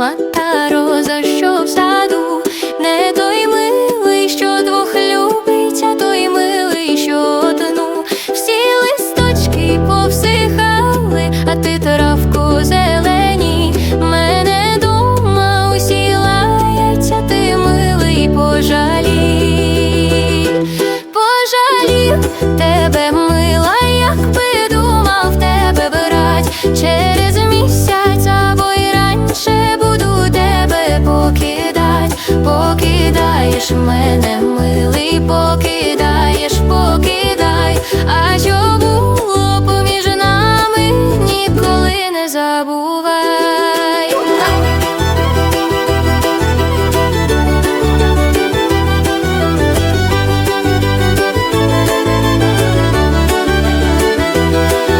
сама та що в саду, не той милий, що двох любить, а той милий, що одну. Всі листочки повсихали, а ти травку зелена Покидаєш мене, милий, покидаєш, покидай, а що було поміж нами ніколи не забувай.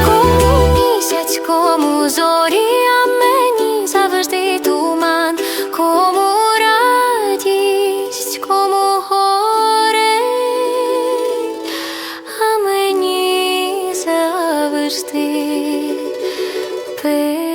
Кому місяць, кому зорі, а знаешь ты, ты.